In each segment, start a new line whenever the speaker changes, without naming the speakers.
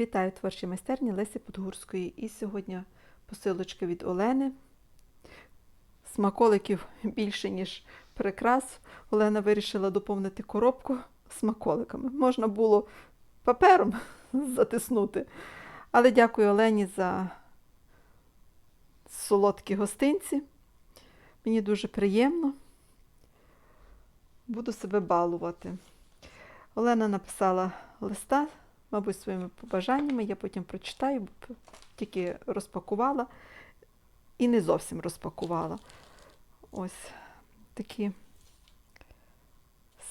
Вітаю творчі майстерні Лесі Подгурської. І сьогодні посилочка від Олени. Смаколиків більше, ніж прикрас. Олена вирішила доповнити коробку смаколиками. Можна було папером затиснути. Але дякую Олені за солодкі гостинці. Мені дуже приємно. Буду себе балувати. Олена написала листа, мабуть, своїми побажаннями. Я потім прочитаю, бо тільки розпакувала і не зовсім розпакувала. Ось такі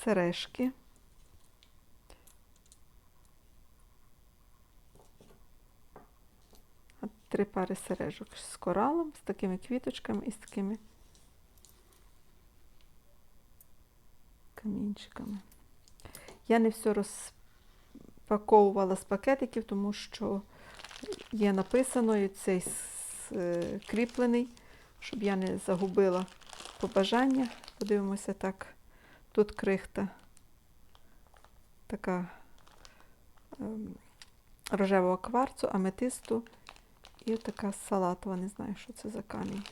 сережки. Три пари сережок з коралом, з такими квіточками і з такими камінчиками. Я не все розпаковувала з пакетиків, тому що є написано і цей кріплений, щоб я не загубила побажання. Подивимося так. Тут крихта така ем, рожевого кварцу, аметисту і така салатова, не знаю, що це за камінь.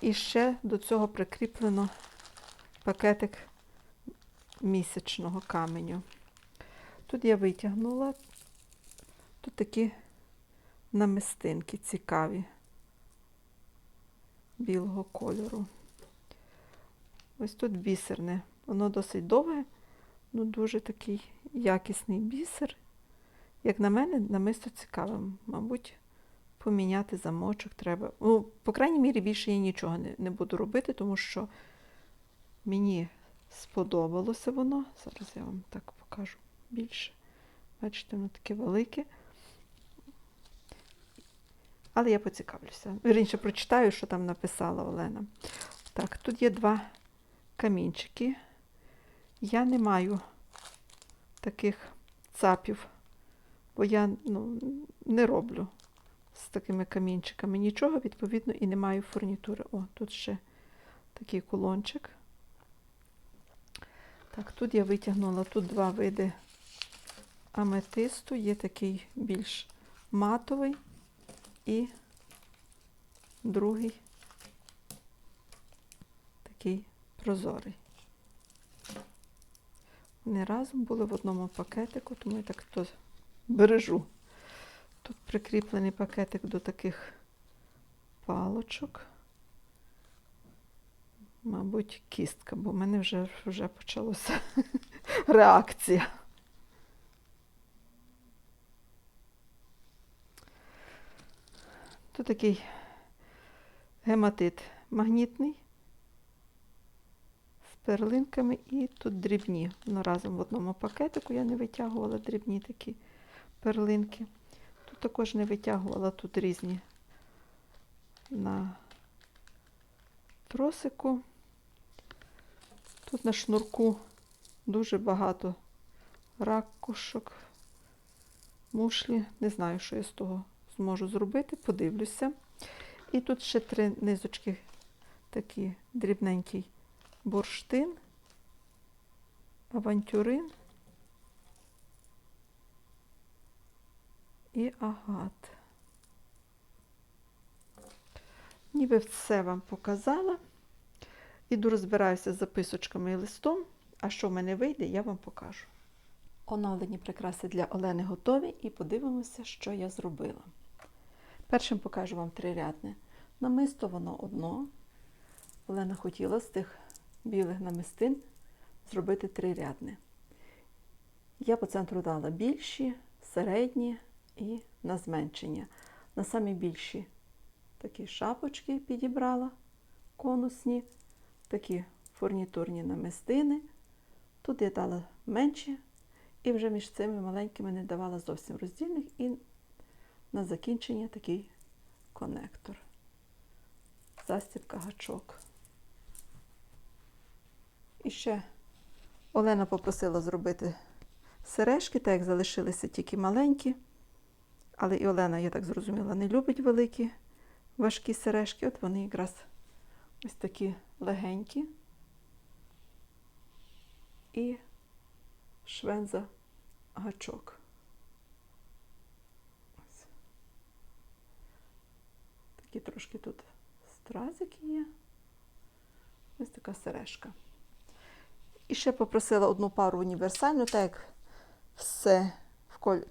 І ще до цього прикріплено пакетик місячного каменю. Тут я витягнула, тут такі намистинки цікаві білого кольору. Ось тут бісерне. Воно досить довге, ну дуже такий якісний бісер. Як на мене, намисто цікаве. Мабуть, поміняти замочок треба. Ну, по крайній мірі, більше я нічого не, не буду робити, тому що мені сподобалося воно. Зараз я вам так покажу більше. Бачите, воно таке велике. Але я поцікавлюся. Вірніше прочитаю, що там написала Олена. Так, тут є два камінчики. Я не маю таких цапів, бо я ну, не роблю з такими камінчиками нічого, відповідно, і не маю фурнітури. О, тут ще такий кулончик. Так, тут я витягнула тут два види аметисту, є такий більш матовий і другий такий прозорий. Вони разом були в одному пакетику, тому я так то бережу. Тут прикріплений пакетик до таких палочок. Мабуть, кістка, бо в мене вже, вже почалася реакція. Тут такий гематит магнітний з перлинками і тут дрібні. Ну, разом в одному пакетику я не витягувала дрібні такі перлинки. Тут також не витягувала тут різні на тросику. Тут на шнурку дуже багато ракушок, мушлі. Не знаю, що я з того зможу зробити, подивлюся. І тут ще три низочки, такі дрібненький бурштин, авантюрин і агат. Ніби все вам показала. Іду розбираюся з записочками і листом, а що в мене вийде, я вам покажу. Оновлені прикраси для Олени готові і подивимося, що я зробила. Першим покажу вам трирядне. Намисто воно одно. Олена хотіла з тих білих намистин зробити трирядне. Я по центру дала більші, середні і на зменшення. На самі більші такі шапочки підібрала конусні, такі фурнітурні намистини. Тут я дала менші, і вже між цими маленькими не давала зовсім роздільних, і на закінчення такий конектор. Застібка гачок. І ще Олена попросила зробити сережки, так як залишилися тільки маленькі. Але і Олена, я так зрозуміла, не любить великі важкі сережки. От вони якраз ось такі легенькі. І швенза гачок. Трошки тут стразики є. Ось така сережка. І ще попросила одну пару універсальну, так як все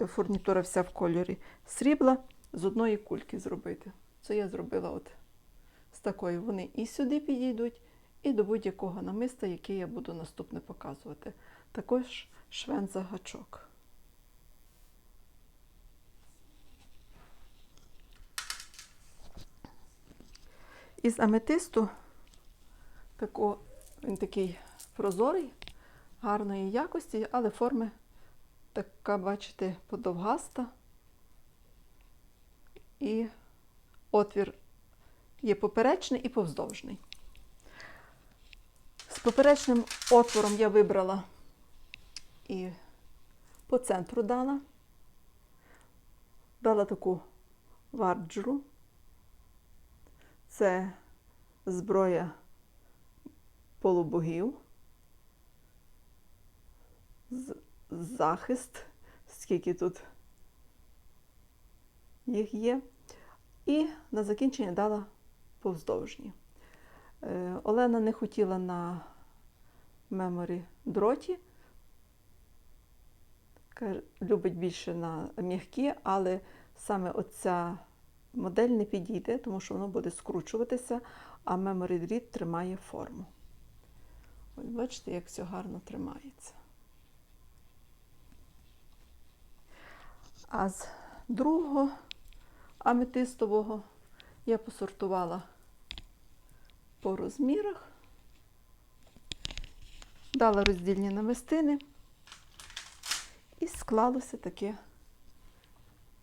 фурнітура вся в кольорі срібла, з одної кульки зробити. Це я зробила от з такої. Вони і сюди підійдуть, і до будь-якого намиста, який я буду наступне показувати. Також швенза гачок. Із аметисту тако, він такий прозорий, гарної якості, але форми така, бачите, подовгаста. І отвір є поперечний і повздовжний. З поперечним отвором я вибрала і по центру дала. Дала таку варджру. Це зброя полубогів, захист, скільки тут їх є. І на закінчення дала повздовжні. Е, Олена не хотіла на меморі дроті. Любить більше на м'які, але саме оця модель не підійде, тому що воно буде скручуватися, а Memory дріт тримає форму. Ось бачите, як все гарно тримається. А з другого аметистового я посортувала по розмірах, дала роздільні намистини і склалося таке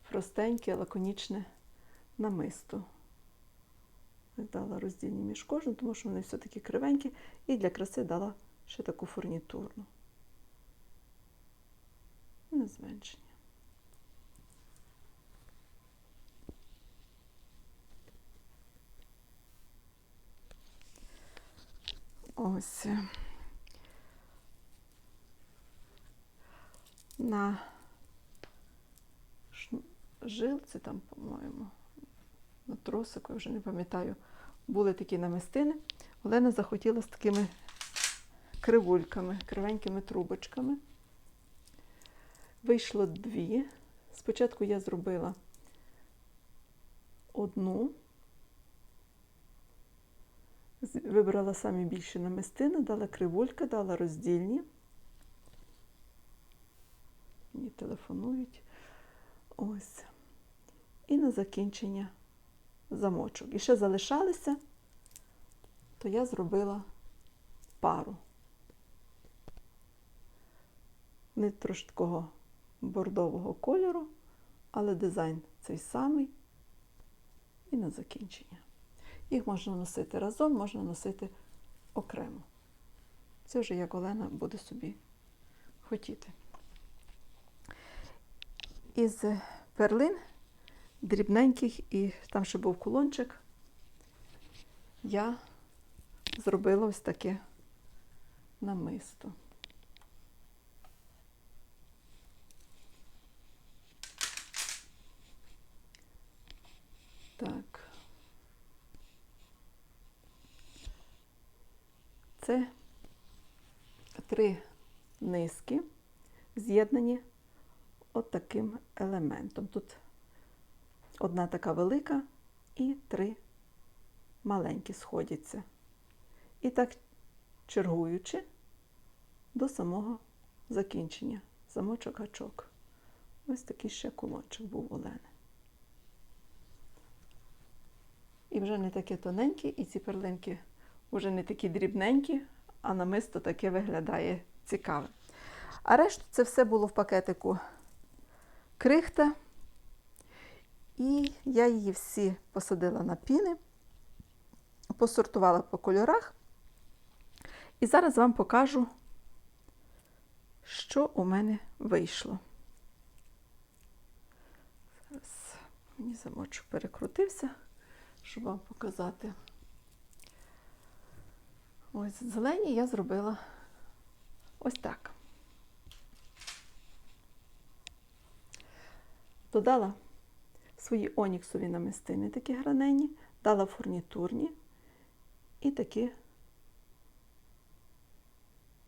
простеньке, лаконічне намисто. Ось Дала роздільні між кожним, тому що вони все-таки кривенькі, і для краси дала ще таку фурнітурну. На зменшення. Ось. На жилці там, по-моєму, на тросику, я вже не пам'ятаю, були такі намистини. Олена захотіла з такими кривульками, кривенькими трубочками. Вийшло дві. Спочатку я зробила одну, вибрала самі більші намистини, дала кривулька, дала роздільні. Мені телефонують. Ось. І на закінчення замочок. І ще залишалися, то я зробила пару. Вони трошки такого бордового кольору, але дизайн цей самий. І на закінчення. Їх можна носити разом, можна носити окремо. Це вже як Олена буде собі хотіти. Із перлин дрібненьких і там ще був кулончик, я зробила ось таке намисто. Так. Це три низки, з'єднані от таким елементом. Тут одна така велика і три маленькі сходяться. І так чергуючи до самого закінчення. Замочок гачок. Ось такий ще кулончик був у Олени. І вже не таке тоненькі, і ці перлинки вже не такі дрібненькі, а намисто таке виглядає цікаве. А решту це все було в пакетику крихта. І я її всі посадила на піни, посортувала по кольорах. І зараз вам покажу, що у мене вийшло. Зараз мені замочок перекрутився, щоб вам показати. Ось зелені я зробила ось так. Додала свої оніксові намистини, такі гранені, дала фурнітурні і такі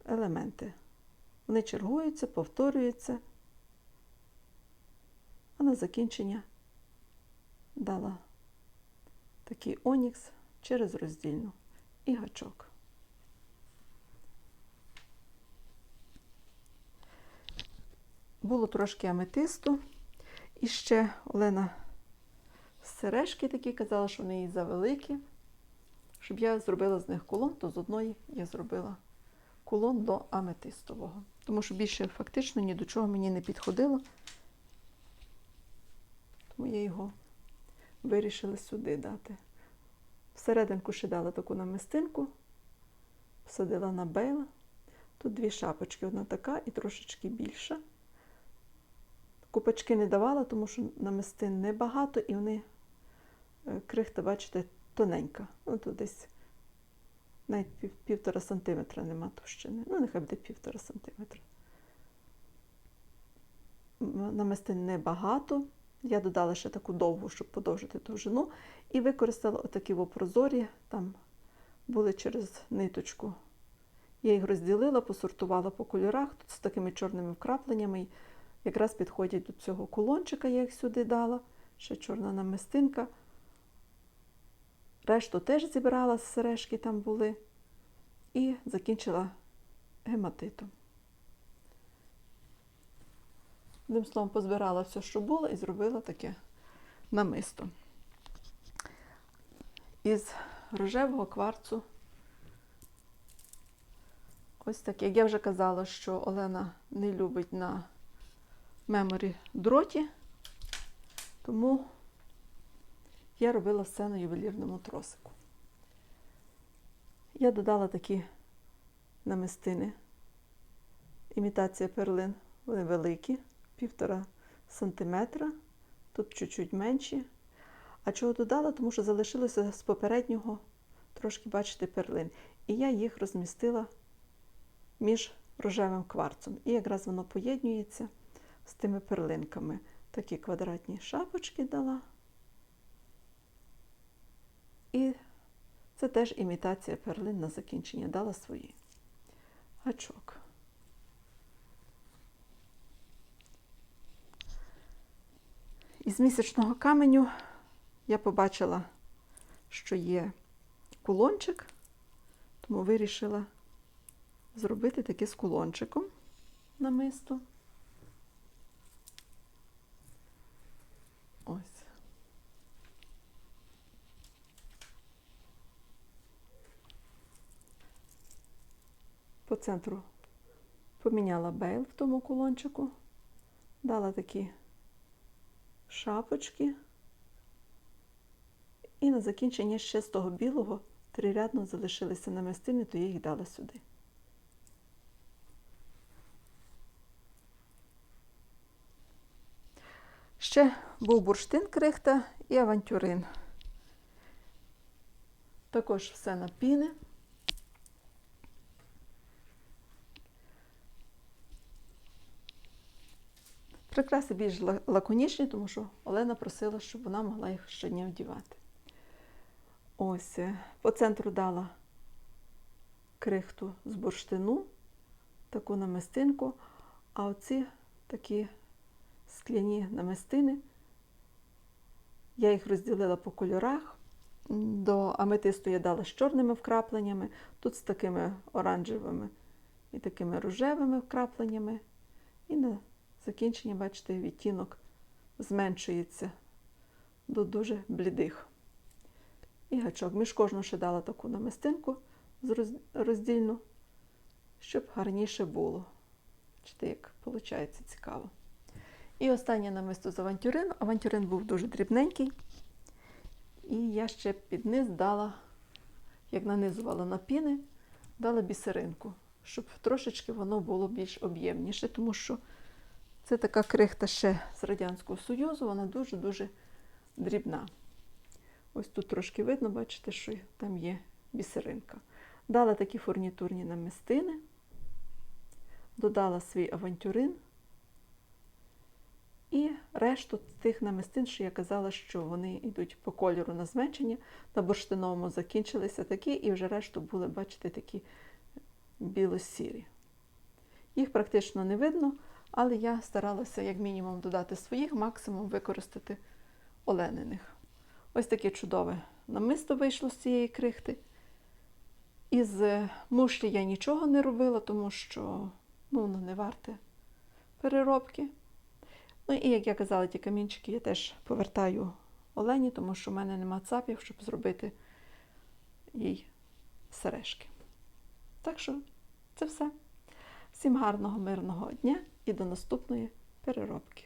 елементи. Вони чергуються, повторюються, а на закінчення дала такий онікс через роздільну і гачок. Було трошки аметисту. І ще Олена сережки такі казала, що вони їй завеликі. Щоб я зробила з них кулон, то з одної я зробила кулон до аметистового. Тому що більше фактично ні до чого мені не підходило. Тому я його вирішила сюди дати. Всерединку ще дала таку намистинку, всадила на бейла. Тут дві шапочки, одна така і трошечки більша. Купачки не давала, тому що намистин небагато, і вони крихта, бачите, тоненька. Ну, тут десь навіть пів, півтора сантиметра нема товщини. Ну, нехай буде півтора сантиметра. Намистин небагато. Я додала ще таку довгу, щоб подовжити довжину. І використала отакі прозорі, там були через ниточку. Я їх розділила, посортувала по кольорах, тут з такими чорними вкрапленнями. Якраз підходять до цього кулончика, я їх сюди дала. Ще чорна намистинка. Решту теж зібрала, сережки там були. І закінчила гематитом. Одним словом, позбирала все, що було, і зробила таке намисто. Із рожевого кварцу. Ось таке. Як я вже казала, що Олена не любить на меморі дроті, тому я робила на ювелірному тросику. Я додала такі намистини. Імітація перлин, вони великі, півтора сантиметра, тут чуть-чуть менші. А чого додала? Тому що залишилося з попереднього трошки, бачите, перлин. І я їх розмістила між рожевим кварцом. І якраз воно поєднюється з тими перлинками. Такі квадратні шапочки дала. І це теж імітація перлин на закінчення. Дала свої. Гачок. Із місячного каменю я побачила, що є кулончик, тому вирішила зробити таке з кулончиком намисто. Ось. По центру поміняла бейл в тому кулончику, дала такі шапочки. І на закінчення ще з того білого трирядно залишилися намистини, то я їх дала сюди. Ще був бурштин крихта і авантюрин. Також все на піни. Прикраси більш лаконічні, тому що Олена просила, щоб вона могла їх щодня вдівати. Ось е, по центру дала крихту з бурштину, таку намистинку, а оці такі скляні намистини. Я їх розділила по кольорах. До аметисту я дала з чорними вкрапленнями, тут з такими оранжевими і такими рожевими вкрапленнями. І на закінчення, бачите, відтінок зменшується до дуже блідих. І гачок. Між кожну ще дала таку намистинку роздільну, щоб гарніше було. Бачите, як виходить цікаво. І останнє намисто з авантюрин. Авантюрин був дуже дрібненький. І я ще під низ дала, як нанизувала на піни, дала бісеринку, щоб трошечки воно було більш об'ємніше, тому що це така крихта ще з Радянського Союзу, вона дуже-дуже дрібна. Ось тут трошки видно, бачите, що там є бісеринка. Дала такі фурнітурні намистини, додала свій авантюрин. І решту тих намистин, що я казала, що вони йдуть по кольору на зменшення, на бурштиновому закінчилися такі, і вже решту були, бачите, такі біло-сірі. Їх практично не видно, але я старалася як мінімум додати своїх, максимум використати олениних. Ось таке чудове намисто вийшло з цієї крихти. Із е, мушлі я нічого не робила, тому що ну, воно не варте переробки. Ну і як я казала, ті камінчики я теж повертаю Олені, тому що в мене нема цапів, щоб зробити їй сережки. Так що це все. Всім гарного, мирного дня і до наступної переробки.